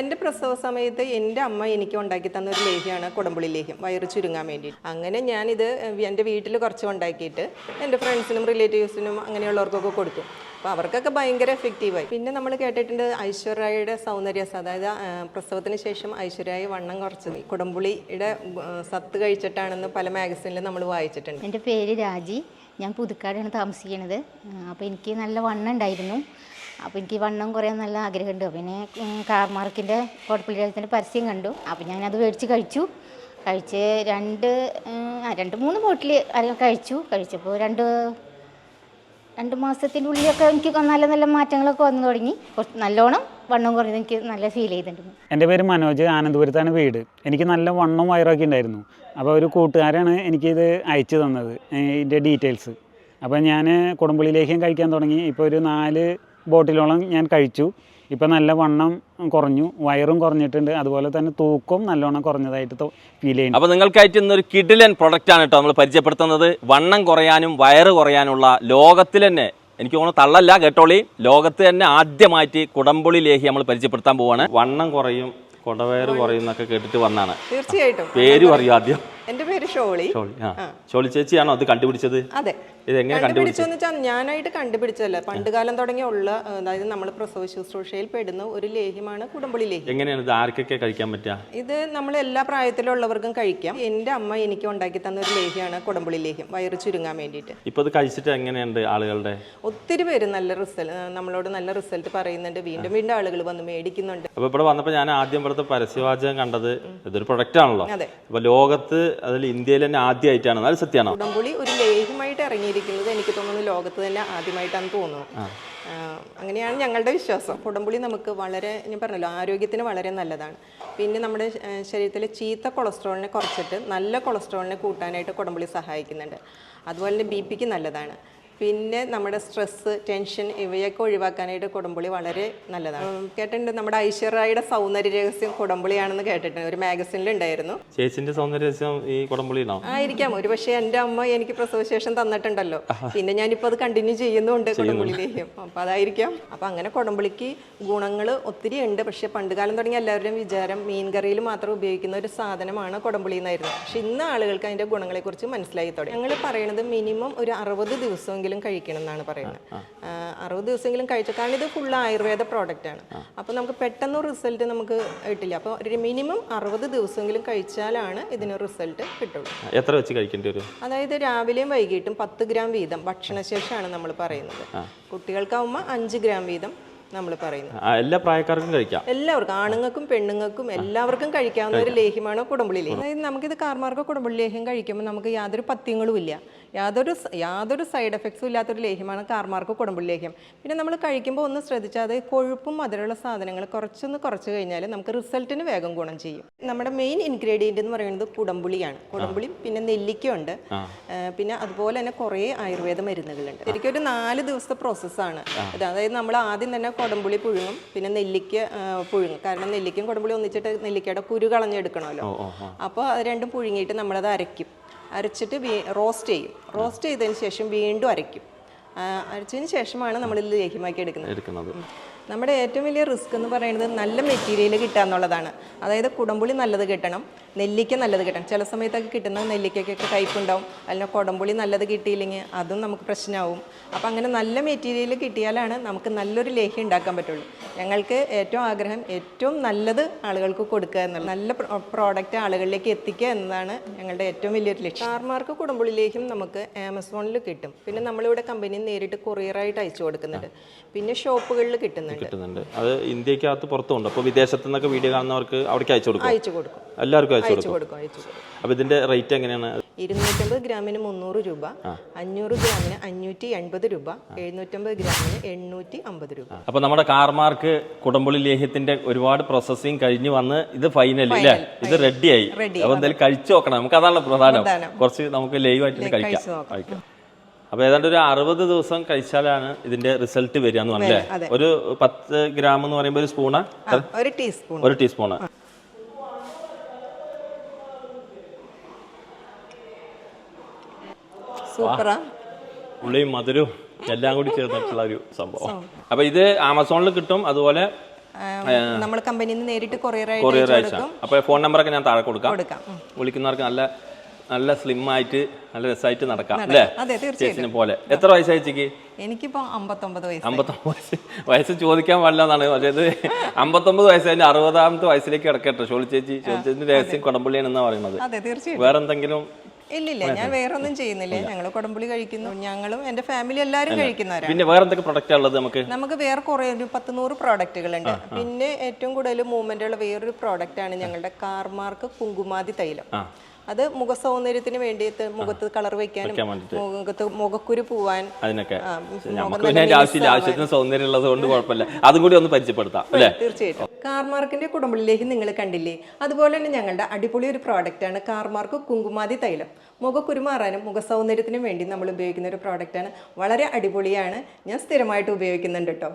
എന്റെ പ്രസവ സമയത്ത് എന്റെ അമ്മ എനിക്ക് ഉണ്ടാക്കി തന്ന ഒരു ലേഹ്യമാണ് കുടമ്പുളി ലേഹ്യം വയറ് ചുരുങ്ങാൻ വേണ്ടി അങ്ങനെ ഞാനിത് എന്റെ വീട്ടിൽ കുറച്ച് ഉണ്ടാക്കിയിട്ട് എന്റെ ഫ്രണ്ട്സിനും റിലേറ്റീവ്സിനും അങ്ങനെയുള്ളവർക്കൊക്കെ കൊടുത്തു. അപ്പോൾ അവർക്കൊക്കെ ഭയങ്കര എഫക്റ്റീവായി. പിന്നെ നമ്മൾ കേട്ടിട്ടുണ്ട് ഐശ്വര്യയുടെ സൗന്ദര്യസ് അതായത് പ്രസവത്തിന് ശേഷം ഐശ്വര്യായി വണ്ണം കുറച്ചത്. കുടംപുളിയുടെ ആ, സത്ത് കഴിച്ചിട്ടാണെന്ന് പല മാഗസീനിൽ നമ്മൾ വായിച്ചിട്ടുണ്ട്. എന്റെ പേര് രാജി. ഞാൻ പുതുക്കാടാണ് താമസിക്കുന്നത് അപ്പോൾ എനിക്ക് നല്ല വണ്ണം ഉണ്ടായിരുന്നു. അപ്പോൾ എനിക്ക് വണ്ണം കുറയാൻ നല്ല ആഗ്രഹമുണ്ട്. പിന്നെ കാർമാർക്കിന്റെ കുഴപ്പമില്ലാത്തതിന്റെ പരസ്യം കണ്ടു. അപ്പോൾ ഞാനത് മേടിച്ച് കഴിച്ചു. കഴിച്ച് രണ്ട് രണ്ട് മൂന്ന് ബോട്ടിൽ കഴിച്ചു. കഴിച്ചപ്പോൾ രണ്ട് രണ്ട് മാസത്തിന്റെ ഉള്ളിലൊക്കെ എനിക്ക് നല്ല നല്ല മാറ്റങ്ങളൊക്കെ വന്നു തുടങ്ങി. കുറച്ച് നല്ലോണം വണ്ണം കുറഞ്ഞത് എനിക്ക് നല്ല ഫീൽ ചെയ്തിട്ടുണ്ട്. എന്റെ പേര് മനോജ് ആനന്ദപുരത്താണ് വീട്. എനിക്ക് നല്ല വണ്ണം വയറൊക്കെ ഉണ്ടായിരുന്നു. അപ്പോൾ ഒരു കൂട്ടുകാരാണ് എനിക്കിത് അയച്ചു തന്നത് ഇതിന്റെ ഡീറ്റെയിൽസ് അപ്പോൾ ഞാൻ കുടംപുളി കഴിക്കാൻ തുടങ്ങി. ഇപ്പോൾ ഒരു നാല് ബോട്ടിലോളം ഞാൻ കഴിച്ചു. ഇപ്പം നല്ല വണ്ണം കുറഞ്ഞു. വയറും കുറഞ്ഞിട്ടുണ്ട്. അതുപോലെ തന്നെ തൂക്കവും നല്ലോണം കുറഞ്ഞതായിട്ട് ഫീൽ ചെയ്യുന്നു. അപ്പോൾ നിങ്ങൾക്കായിട്ട് ഇന്നൊരു കിഡിലൻ പ്രൊഡക്റ്റ് ആണ് കേട്ടോ നമ്മൾ പരിചയപ്പെടുത്തുന്നത്. വണ്ണം കുറയാനും വയറ് കുറയാനുള്ള ലോകത്തിൽ തന്നെ എനിക്ക് തോന്നുന്നു തള്ളല്ല കേട്ടോളി. ലോകത്ത് തന്നെ ആദ്യമായിട്ട് കുടംപുളി ലേഹി നമ്മൾ പരിചയപ്പെടുത്താൻ പോവാണ്. വണ്ണം കുറയും കുടവയറ് കുറയും എന്നൊക്കെ കേട്ടിട്ട് വന്നാണ്. തീർച്ചയായിട്ടും. പേര് പറയും ആദ്യം. ഷോളി. ഷോളി ചേച്ചിയാണോ അത് കണ്ടുപിടിച്ചത്? അതെ. ഇത് എങ്ങനെ കണ്ടുപിടിച്ചത്? കണ്ടുപിടിച്ചെന്ന് വെച്ചാൽ ഞാനായിട്ട് കണ്ടുപിടിച്ചല്ല പണ്ട് കാലം തുടങ്ങിയുള്ള അതായത് നമ്മൾ പ്രസവ ശുശ്രൂഷയിൽ പെടുന്ന ഒരു ലേഹ്യമാണ് കുടുംബളി ലേഹ്യം. എങ്ങനെയാണ് ഇത്? ആർക്കൊക്കെ കഴിക്കാൻ പറ്റുക ഇത് നമ്മൾ എല്ലാ പ്രായത്തിലുള്ളവർക്കും കഴിക്കാം. എന്റെ അമ്മ എനിക്ക് ഉണ്ടാക്കി തന്ന ഒരു ലേഹ്യമാണ് കുടംപുളി ലേഹ്യം. വയറ് ചുരുങ്ങാൻ വേണ്ടിയിട്ട്. ഇപ്പോൾ ഇത് കഴിച്ചിട്ട് എങ്ങനെയുണ്ട് ആളുകളുടെ? ഒത്തിരി പേര് നല്ല റിസൾട്ട് നമ്മളോട് നല്ല റിസൾട്ട് പറയുന്നുണ്ട്. വീണ്ടും വീണ്ടും ആളുകൾ വന്ന് മേടിക്കുന്നുണ്ട്. അപ്പോൾ ഇവിടെ വന്നപ്പോൾ ഞാൻ ആദ്യം ഇവിടുത്തെ പരസ്യവാചകം കണ്ടത് ഇതൊരു പ്രൊഡക്റ്റ് ആണല്ലോ. അതെ. അപ്പോൾ ലോകത്ത് അതിൽ ഇന്ത്യയിൽ തന്നെ ആദ്യമായിട്ടാണ്. അത് സത്യമാണോ? കുടംപുളി ഒരു ലേഹ്യമായിട്ട് ഇറങ്ങിയിരിക്കുന്നത് എനിക്ക് തോന്നുന്നു ലോകത്ത് തന്നെ ആദ്യമായിട്ടാണ് തോന്നുന്നു. അങ്ങനെയാണ് ഞങ്ങളുടെ വിശ്വാസം. കുടംപുളി നമുക്ക് വളരെ ഞാൻ പറഞ്ഞല്ലോ ആരോഗ്യത്തിന് വളരെ നല്ലതാണ്. പിന്നെ നമ്മുടെ ശരീരത്തിലെ ചീത്ത കൊളസ്ട്രോളിനെ കുറച്ചിട്ട് നല്ല കൊളസ്ട്രോളിനെ കൂട്ടാനായിട്ട് കുടംപുളി സഹായിക്കുന്നുണ്ട്. അതുപോലെ തന്നെ ബി പിക്ക് നല്ലതാണ്. പിന്നെ നമ്മുടെ സ്ട്രെസ്സ് ടെൻഷൻ ഇവയൊക്കെ ഒഴിവാക്കാനായിട്ട് കുടംപുളി വളരെ നല്ലതാണ്. കേട്ടിട്ടുണ്ട് നമ്മുടെ ഐശ്വര്യയുടെ സൗന്ദര്യ രഹസ്യം കുടംപുളിയാണെന്ന് കേട്ടിട്ടുണ്ട്. ഒരു മാഗസിനിൽ ഉണ്ടായിരുന്നു. ചേച്ചിന്റെ സൗന്ദര്യ രഹസ്യം ഈ കുടംപുളിയാണോ ആയിരിക്കാം. ഒരു പക്ഷേ എന്റെ അമ്മ എനിക്ക് പ്രസവശേഷം തന്നിട്ടുണ്ടല്ലോ. പിന്നെ ഞാനിപ്പോൾ അത് കണ്ടിന്യൂ ചെയ്യുന്നുണ്ട് കുടംപുളി ലേഹ്യം അപ്പം അതായിരിക്കാം. അപ്പം അങ്ങനെ കുടംപുളിക്ക് ഗുണങ്ങൾ ഒത്തിരി ഉണ്ട്. പക്ഷേ പണ്ടുകാലം തുടങ്ങി എല്ലാവരുടെയും വിചാരം മീൻകറിയിൽ മാത്രം ഉപയോഗിക്കുന്ന ഒരു സാധനമാണ് കുടംപുളി എന്നായിരുന്നു. പക്ഷെ ഇന്ന് ആളുകൾക്ക് അതിന്റെ ഗുണങ്ങളെക്കുറിച്ച് മനസ്സിലായി തുടങ്ങി. ഞങ്ങൾ പറയുന്നത് മിനിമം ഒരു അറുപത് ദിവസമെങ്കിലും കഴിക്കണം എന്നാണ് പറയുന്നത് അറുപത് ദിവസമെങ്കിലും കഴിച്ചു. കാരണം ഇത് ഫുൾ ആയുർവേദ പ്രോഡക്റ്റ് ആണ്. അപ്പോൾ നമുക്ക് പെട്ടെന്ന് റിസൾട്ട് നമുക്ക് കിട്ടില്ല. അപ്പോൾ ഒരു മിനിമം അറുപത് ദിവസമെങ്കിലും കഴിച്ചാലാണ് ഇതിന് റിസൾട്ട് കിട്ടുള്ളൂ. എത്ര വെച്ച് കഴിക്കേണ്ടി വരും? അതായത് രാവിലെയും വൈകിട്ടും പത്ത് ഗ്രാം വീതം ഭക്ഷണശേഷമാണ് നമ്മൾ പറയുന്നത്. കുട്ടികൾക്കാവുമ്പോൾ അഞ്ച് ഗ്രാം വീതം നമ്മൾ പറയുന്നത്. എല്ലാ പ്രായക്കാർക്കും കഴിക്കാം. എല്ലാവർക്കും ആണുങ്ങൾക്കും പെണ്ണുങ്ങൾക്കും എല്ലാവർക്കും കഴിക്കാവുന്ന ഒരു ലേഹ്യമാണ് കുടുംബളി ലേഹ്യം? അതായത് നമുക്കിത് കാർമാർഗ കുടുംബളി ലേഹ്യം കഴിക്കുമ്പോൾ നമുക്ക് യാതൊരു പത്യങ്ങളും ഇല്ല. യാതൊരു യാതൊരു സൈഡ് എഫക്ട്സും ഇല്ലാത്തൊരു ലേഹ്യമാണ് കാർമാർക്ക് കുടംപുളി ലേഹ്യം. പിന്നെ നമ്മൾ കഴിക്കുമ്പോൾ ഒന്ന് ശ്രദ്ധിച്ചാൽ അത് കൊഴുപ്പും മധുരമുള്ള സാധനങ്ങൾ കുറച്ചൊന്ന് കുറച്ച് കഴിഞ്ഞാൽ നമുക്ക് റിസൾട്ടിന് വേഗം ഗുണം ചെയ്യും. നമ്മുടെ മെയിൻ ഇൻഗ്രീഡിയന്റ് എന്ന് പറയുന്നത് കുടംപുളിയാണ്. കുടംപുളി പിന്നെ നെല്ലിക്കയുണ്ട് ആ, പിന്നെ അതുപോലെ തന്നെ കുറേ ആയുർവേദ മരുന്നുകളുണ്ട്. ശരിക്കും ഒരു നാല് ദിവസത്തെ പ്രോസസ്സാണ് അതായത് നമ്മൾ ആദ്യം തന്നെ കുടമ്പുളി പുഴുങ്ങും പിന്നെ നെല്ലിക്ക പുഴുങ്ങും. കാരണം നെല്ലിക്കയും കുടമ്പുളി ഒന്നിച്ചിട്ട് നെല്ലിക്കയുടെ കുരു കളഞ്ഞെടുക്കണമല്ലോ. അപ്പോൾ അത് രണ്ടും പുഴുങ്ങിയിട്ട് നമ്മളത് അരയ്ക്കും. അരച്ചിട്ട് വീ റോസ്റ്റ് ചെയ്യും. റോസ്റ്റ് ചെയ്തതിന് ശേഷം വീണ്ടും അരയ്ക്കും. അരച്ചതിന് ശേഷമാണ് നമ്മൾ ഇത് ലേഹ്യമാക്കി എടുക്കുന്നത്. എടുക്കുന്നത്. നമ്മുടെ ഏറ്റവും വലിയ റിസ്ക് എന്ന് പറയുന്നത് നല്ല മെറ്റീരിയൽ കിട്ടുക എന്നുള്ളതാണ്. അതായത് കുടംപുളി നല്ലത് കിട്ടണം. നെല്ലിക്ക നല്ലത് കിട്ടണം. ചില സമയത്തൊക്കെ കിട്ടുന്ന നെല്ലിക്കയ്ക്കൊക്കെ കയ്പുണ്ടാവും. അല്ലെങ്കിൽ കുടംപുളി നല്ലത് കിട്ടിയില്ലെങ്കിൽ അതും നമുക്ക് പ്രശ്നമാവും. അപ്പോൾ അങ്ങനെ നല്ല മെറ്റീരിയൽ കിട്ടിയാലാണ് നമുക്ക് നല്ലൊരു ലേഹ്യം ഉണ്ടാക്കാൻ പറ്റുള്ളൂ. ഞങ്ങൾക്ക് ഏറ്റവും ആഗ്രഹം ഏറ്റവും നല്ലത് ആളുകൾക്ക് കൊടുക്കുക എന്നുള്ളത്. നല്ല പ്രോഡക്റ്റ് ആളുകളിലേക്ക് എത്തിക്കുക എന്നതാണ് ഞങ്ങളുടെ ഏറ്റവും വലിയൊരു ലക്ഷ്യം. കാർമാർക്ക് കുടംപുളി ലേഹ്യം നമുക്ക് ആമസോണിൽ കിട്ടും. പിന്നെ നമ്മളിവിടെ കമ്പനി നേരിട്ട് കൊറിയറായിട്ട് അയച്ചു കൊടുക്കുന്നുണ്ട്. പിന്നെ ഷോപ്പുകളിൽ കിട്ടുന്നുണ്ട്. കിട്ടുന്നുണ്ട്. അത് ഇന്ത്യക്കകത്ത് പുറത്തുണ്ട്. അപ്പോൾ വിദേശത്തുനിന്നൊക്കെ വീഡിയോ കാണുന്നവർക്ക് അവിടേക്ക് അയച്ചു കൊടുക്കും അയച്ചു കൊടുക്കും. എല്ലാവർക്കും അയച്ചു കൊടുക്കും. അപ്പൊ അപ്പോൾ ഇതിന്റെ റേറ്റ് എങ്ങനെയാണ്? ഇരുന്നൂറ്റമ്പത് ഗ്രാമിന് മുന്നൂറ് രൂപ അഞ്ഞൂറ് ഗ്രാമിന് അഞ്ഞൂറ്റി എൺപത് രൂപ എഴുന്നൂറ്റമ്പത് ഗ്രാമിന് എണ്ണൂറ്റി അമ്പത് രൂപ. അപ്പൊ നമ്മുടെ കാർമാർക്ക് കുടംപുളി ലേഹ്യത്തിന്റെ ഒരുപാട് പ്രോസസ്സിങ് കഴിഞ്ഞ് വന്ന് ഇത് ഫൈനൽ അല്ലേ ഇത് റെഡിയായി അപ്പൊ അപ്പോൾ എന്തായാലും കഴിച്ചു നോക്കണം. നമുക്ക് അതാണ് പ്രധാനം. കുറച്ച് നമുക്ക് ലൈവായിട്ട് കഴിക്കാം. അപ്പോൾ ഏതാണ്ട് ഒരു അറുപത് ദിവസം കഴിച്ചാലാണ് ഇതിന്റെ റിസൾട്ട് വരിക എന്ന് പറഞ്ഞല്ലേ? ഒരു പത്ത് ഗ്രാം എന്ന് പറയുമ്പോൾ ഒരു സ്പൂണ്? ഒരു ടീസ്പൂൺ ഒരു ടീസ്പൂണ് സൂപ്പറാ. ഉള്ളിയും മധുരവും എല്ലാം കൂടി ചേർന്നിട്ടുള്ള ഒരു സംഭവം. അപ്പൊ ഇത് ആമസോണിൽ കിട്ടും അതുപോലെ നമ്മൾ കമ്പനിയിൽ നിന്ന് നേരിട്ട് കൊറിയർ കൊറിയർ കൊടുക്കും. അപ്പോൾ ഫോൺ നമ്പറൊക്കെ ഞാൻ താഴെ കൊടുക്കാം. വിളിക്കുന്നവർക്ക് നല്ല നല്ല സ്ലിം ആയിട്ട് നല്ല രസമായിട്ട് നടക്കാം അല്ലേ? ചേച്ചിനെ പോലെ. എത്ര വയസ്സായി ചേച്ചിക്ക്? എനിക്കിപ്പോ അമ്പത്തൊമ്പത് വയസ്സ് അമ്പത്തൊമ്പത് വയസ്സ്. വയസ്സ് ചോദിക്കാൻ പാടില്ലെന്നാണ് അതായത് പക്ഷേ ഇത് അമ്പത്തൊമ്പത് വയസ്സ് കഴിഞ്ഞ് അറുപതാമത്തെ വയസ്സിലേക്ക് കിടക്കട്ടെ. ഷോളി ചേച്ചി ഷോളി ചേച്ചിന്റെ രഹസ്യം കൊടമ്പുള്ളിയാണ് എന്നാ പറയുന്നത്. വേറെന്തെങ്കിലും തീർച്ചയായിട്ടും. വേറെ എന്തെങ്കിലും ഇല്ലില്ല ഞാൻ വേറെ ഒന്നും ചെയ്യുന്നില്ല ഞങ്ങൾ കുടംപുളി കഴിക്കുന്നു. ഞങ്ങളും എന്റെ ഫാമിലി എല്ലാവരും കഴിക്കുന്നവരാണ് പിന്നെ വേറെ എന്തൊക്കെ പ്രൊഡക്റ്റ് ഉള്ളത് നമുക്ക്? നമുക്ക് വേറെ കുറെ ഒരു പത്ത് നൂറ് പ്രോഡക്റ്റുകളുണ്ട് പിന്നെ ഏറ്റവും കൂടുതൽ മൂവ്മെന്റ് ഉള്ള വേറൊരു പ്രോഡക്റ്റ് ആണ് ഞങ്ങളുടെ കാർമാർക്ക് കുങ്കുമാതി തൈലം. അത് മുഖ സൗന്ദര്യത്തിന് വേണ്ടിയിട്ട് മുഖത്ത് കളർ വെക്കാനും മുഖത്ത് മുഖക്കുരു പോവാൻ അതിനൊക്കെ. നമുക്ക് പിന്നെ ആവശ്യമില്ല ആവശ്യത്തിന് സൗന്ദര്യം ഉള്ളത് കൊണ്ട് കുഴപ്പമില്ല. അതും കൂടി ഒന്ന് പരിചയപ്പെടുത്താം അല്ലേ? തീർച്ചയായിട്ടും. കാർമാർക്കിന്റെ കുടുംബത്തിലേക്ക് നിങ്ങൾ കണ്ടില്ലേ? അതുപോലെ തന്നെ ഞങ്ങളുടെ അടിപൊളി ഒരു പ്രോഡക്റ്റ് ആണ് കാർമാർക്ക് കുങ്കുമാതി തൈലം. മുഖക്കുരു മാറാനും മുഖ സൗന്ദര്യത്തിനും വേണ്ടി നമ്മൾ ഉപയോഗിക്കുന്ന ഒരു പ്രോഡക്റ്റ് ആണ്. വളരെ അടിപൊളിയാണ്. ഞാൻ സ്ഥിരമായിട്ട് ഉപയോഗിക്കുന്നുണ്ട് കേട്ടോ.